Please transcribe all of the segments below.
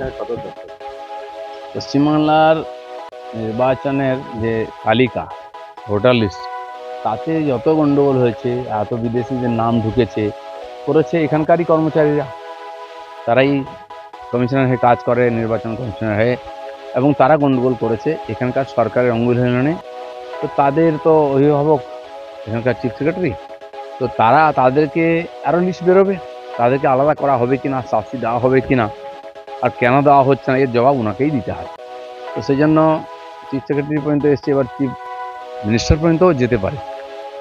কমিশনের সদর দপ্তর পশ্চিমবাংলার নির্বাচনের যে তালিকা ভোটার লিস্ট তাতে যত গণ্ডগোল হয়েছে এত বিদেশিদের নাম ঢুকেছে করেছে এখানকারই কর্মচারীরা তারাই কমিশনার হয়ে কাজ করে নির্বাচন কমিশনার হয়ে এবং তারা গণ্ডগোল করেছে এখানকার সরকারের অঙ্গুলহীননে তো তাদের তো অভিভাবক এখানকার চিফ সেক্রেটারি তো তারা তাদেরকে আরও লিস্ট বেরোবে তাদেরকে আলাদা করা হবে কি না শাস্তি দেওয়া হবে কি না আর কেন দেওয়া হচ্ছে না এর জবাব ওনাকেই দিতে হয় তো সেই জন্য চিফ সেক্রেটারি পর্যন্ত এসছে এবার চিফ মিনিস্টার পর্যন্তও যেতে পারে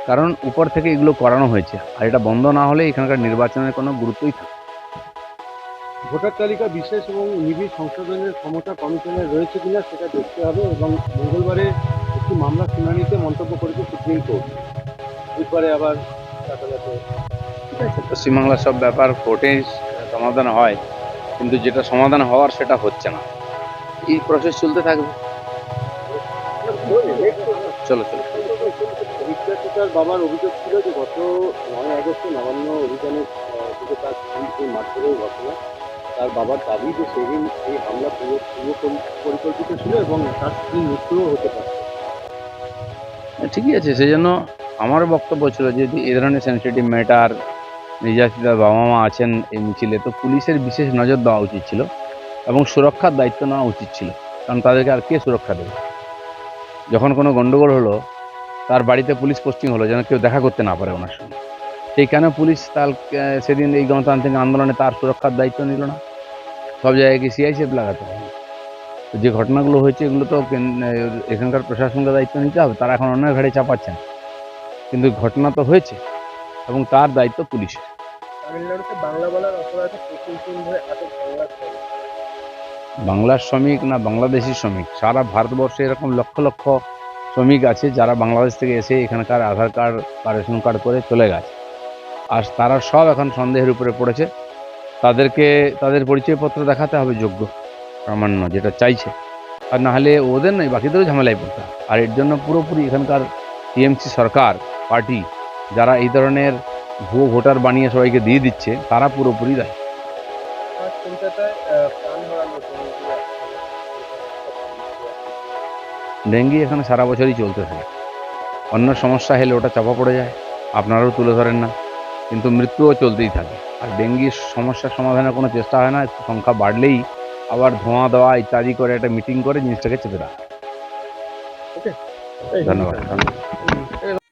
কারণ উপর থেকে এগুলো করানো হয়েছে আর এটা বন্ধ না হলে এখানকার নির্বাচনের কোনো গুরুত্বই থাকে ভোটার তালিকা বিশেষ এবং নিবিড় সংশোধনের ক্ষমতা কমিশনের রয়েছে কিনা সেটা দেখতে হবে এবং মঙ্গলবারে একটি মামলা শুনানিতে মন্তব্য করেছে সুপ্রিম কোর্ট এরপরে আবার পশ্চিমবাংলার সব ব্যাপার কোর্টে সমাধান হয় কিন্তু যেটা সমাধান হওয়ার সেটা হচ্ছে না এই প্রসেস চলতে থাকবে চলো চলো তার বাবার অভিযোগ ছিল যে গত নয় আগস্টে নবান্ন অভিযানের থেকে তার ঘটনা তার বাবার দাবি যে সেদিন এই হামলা পুরো পরিকল্পিত ছিল এবং তার স্ত্রী মৃত্যুও হতে পারে ঠিকই আছে সেই জন্য আমার বক্তব্য ছিল যে এই ধরনের সেন্সিটিভ ম্যাটার নির্যাতিতার বাবা মা আছেন এই মিছিলে তো পুলিশের বিশেষ নজর দেওয়া উচিত ছিল এবং সুরক্ষার দায়িত্ব নেওয়া উচিত ছিল কারণ তাদেরকে আর কে সুরক্ষা দেবে যখন কোনো গণ্ডগোল হলো তার বাড়িতে পুলিশ পোস্টিং হলো যেন কেউ দেখা করতে না পারে ওনার সঙ্গে সেই কেন পুলিশ তার সেদিন এই গণতান্ত্রিক আন্দোলনে তার সুরক্ষার দায়িত্ব নিল না সব জায়গায় গিয়ে সিআইসিএফ লাগাতে হবে যে ঘটনাগুলো হয়েছে এগুলো তো এখানকার প্রশাসনকে দায়িত্ব নিতে হবে তারা এখন অন্য ঘাড়ে চাপাচ্ছেন কিন্তু ঘটনা তো হয়েছে এবং তার দায়িত্ব পুলিশের বাংলার শ্রমিক না বাংলাদেশি শ্রমিক সারা ভারতবর্ষে এরকম লক্ষ লক্ষ শ্রমিক আছে যারা বাংলাদেশ থেকে এসে এখানকার আধার কার্ড বা রেশন কার্ড করে চলে গেছে আর তারা সব এখন সন্দেহের উপরে পড়েছে তাদেরকে তাদের পরিচয়পত্র দেখাতে হবে যোগ্য প্রামাণ্য যেটা চাইছে আর নাহলে ওদের নয় বাকিদেরও ঝামেলায় পড়তে আর এর জন্য পুরোপুরি এখানকার টিএমসি সরকার পার্টি যারা এই ধরনের ভুয়ো ভোটার বানিয়ে সবাইকে দিয়ে দিচ্ছে তারা পুরোপুরি দেয় ডেঙ্গি এখানে সারা বছরই চলতে থাকে অন্য সমস্যা হলে ওটা চাপা পড়ে যায় আপনারাও তুলে ধরেন না কিন্তু মৃত্যুও চলতেই থাকে আর ডেঙ্গির সমস্যার সমাধানের কোনো চেষ্টা হয় না সংখ্যা বাড়লেই আবার ধোঁয়া দেওয়া ইত্যাদি করে একটা মিটিং করে জিনিসটাকে চেপে রাখে ধন্যবাদ